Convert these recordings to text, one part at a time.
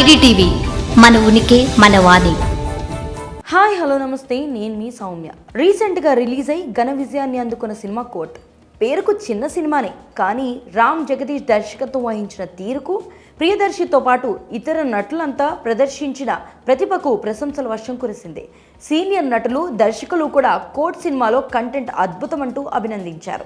IDTV మన ఉనికి మన వాణి. హాయ్ హలో నమస్తే. నేను మీ సౌమ్య. రీసెంట్గా రిలీజ్ అయి ఘన విజయాన్ని అందుకున్న సినిమా కోట్. పేరుకు చిన్న సినిమానే కానీ రామ్ జగదీష్ దర్శకత్వం వహించిన తీరుకు ప్రియదర్శితో పాటు ఇతర నటులంతా ప్రదర్శించిన ప్రతిభకు ప్రశంసల వర్షం కురిసింది. సీనియర్ నటులు దర్శకులు కూడా కోట్ సినిమాలో కంటెంట్ అద్భుతమంటూ అభినందించారు.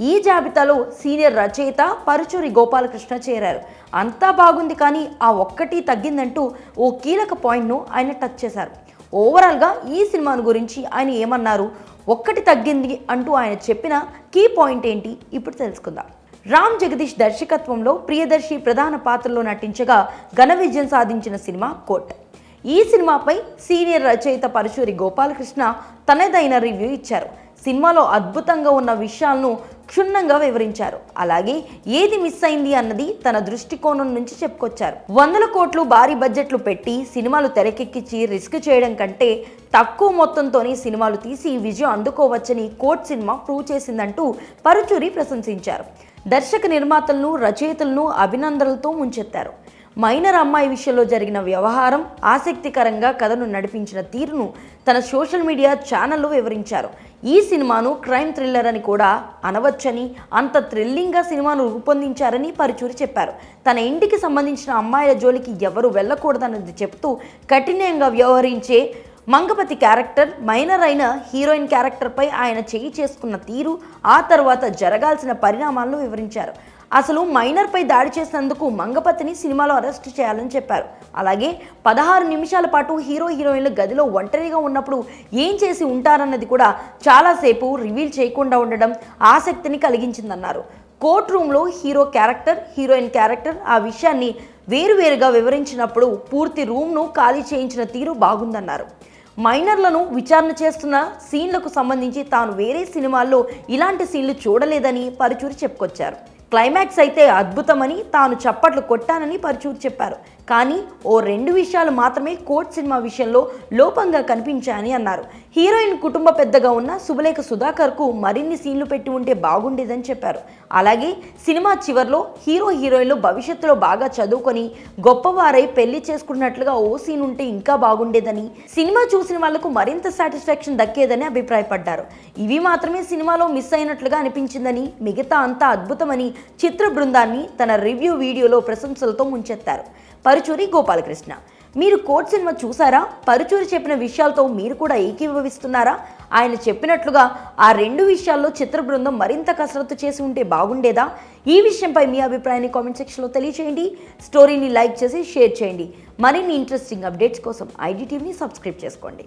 ఈ జాబితాలో సీనియర్ రచయిత పరుచూరి గోపాలకృష్ణ చేరారు. అంతా బాగుంది కానీ ఆ ఒక్కటి తగ్గిందంటూ ఓ కీలక పాయింట్ను ఆయన టచ్ చేశారు. ఓవరాల్గా ఈ సినిమాను గురించి ఆయన ఏమన్నారు? ఒక్కటి తగ్గింది అంటూ ఆయన చెప్పిన కీ పాయింట్ ఏంటి? ఇప్పుడు తెలుసుకుందాం. రామ్ జగదీష్ దర్శకత్వంలో ప్రియదర్శి ప్రధాన పాత్రలో నటించగా ఘన విజయం సాధించిన సినిమా కోట్. ఈ సినిమాపై సీనియర్ రచయిత పరశూరి గోపాలకృష్ణ తనదైన రివ్యూ ఇచ్చారు. సినిమాలో అద్భుతంగా ఉన్న విషయాలను క్షుణ్ణంగా వివరించారు. అలాగే ఏది మిస్ అయింది అన్నది తన దృష్టికోణం నుంచి చెప్పుకొచ్చారు. వందల కోట్లు భారీ బడ్జెట్లు పెట్టి సినిమాలు తెరకెక్కించి రిస్క్ చేయడం కంటే తక్కువ మొత్తంతోనే సినిమాలు తీసి విజయం అందుకోవచ్చని కోట్ సినిమా ప్రూవ్ చేసిందంటూ పరుచూరి ప్రశంసించారు. దర్శక నిర్మాతలను రచయితలను అభినందనలతో ముంచెత్తారు. మైనర్ అమ్మాయి విషయంలో జరిగిన వ్యవహారం ఆసక్తికరంగా కథను నడిపించిన తీరును తన సోషల్ మీడియా ఛానల్లో వివరించారు. ఈ సినిమాను క్రైమ్ థ్రిల్లర్ అని కూడా అనవచ్చని అంత థ్రిల్లింగ్గా సినిమాను రూపొందించారని పరుచూరి చెప్పారు. తన ఇంటికి సంబంధించిన అమ్మాయిల జోలికి ఎవరు వెళ్ళకూడదన్నది చెప్తూ కఠినంగా వ్యవహరించే మంగపతి క్యారెక్టర్ మైనర్ అయిన హీరోయిన్ క్యారెక్టర్పై ఆయన చేయి చేసుకున్న తీరు ఆ తర్వాత జరగాల్సిన పరిణామాలను వివరించారు. అసలు మైనర్పై దాడి చేసినందుకు మంగపతిని సినిమాలో అరెస్ట్ చేయాలని చెప్పారు. అలాగే పదహారు నిమిషాల పాటు హీరో హీరోయిన్లు గదిలో ఒంటరిగా ఉన్నప్పుడు ఏం చేసి ఉంటారన్నది కూడా చాలాసేపు రివీల్ చేయకుండా ఉండడం ఆసక్తిని కలిగించిందన్నారు. కోర్ట్ రూమ్లో హీరో క్యారెక్టర్ హీరోయిన్ క్యారెక్టర్ ఆ విషయాన్ని వేరువేరుగా వివరించినప్పుడు పూర్తి రూమ్ను ఖాళీ చేయించిన తీరు బాగుందన్నారు. మైనర్లను విచారణ చేస్తున్న సీన్లకు సంబంధించి తాను వేరే సినిమాల్లో ఇలాంటి సీన్లు చూడలేదని పరుచూరి చెప్పుకొచ్చారు. క్లైమాక్స్ అయితే అద్భుతమని తాను చప్పట్లు కొట్టానని పరుచూరి చెప్పారు. కానీ ఓ రెండు విషయాలు మాత్రమే కోట్ సినిమా విషయంలో లోపంగా కనిపించాయని అన్నారు. హీరోయిన్ కుటుంబ పెద్దగా ఉన్న శుభలేఖ సుధాకర్కు మరిన్ని సీన్లు పెట్టి ఉంటే బాగుండేదని చెప్పారు. అలాగే సినిమా చివర్లో హీరో హీరోయిన్లు భవిష్యత్తులో బాగా చదువుకొని గొప్పవారై పెళ్ళి చేసుకున్నట్లుగా ఓ సీన్ ఉంటే ఇంకా బాగుండేదని సినిమా చూసిన వాళ్ళకు మరింత సాటిస్ఫాక్షన్ దక్కేదని అభిప్రాయపడ్డారు. ఇవి మాత్రమే సినిమాలో మిస్ అయినట్లుగా అనిపించిందని మిగతా అంతా అద్భుతమని చిత్ర బృందాన్ని తన రివ్యూ వీడియోలో ప్రశంసలతో ముంచెత్తారు. పరుచూరి గోపాలకృష్ణ. మీరు కోట్ సినిమా చూసారా? పరుచూరి చెప్పిన విషయాలతో మీరు కూడా ఏకీభవిస్తున్నారా? ఆయన చెప్పినట్లుగా ఆ రెండు విషయాల్లో చిత్ర బృందం మరింత కసరత్తు చేసి ఉంటే బాగుండేదా? ఈ విషయంపై మీ అభిప్రాయాన్ని కామెంట్ సెక్షన్లో తెలియచేయండి. స్టోరీని లైక్ చేసి షేర్ చేయండి. మరిన్ని ఇంట్రెస్టింగ్ అప్డేట్స్ కోసం ఐడి టీవీని సబ్స్క్రైబ్ చేసుకోండి.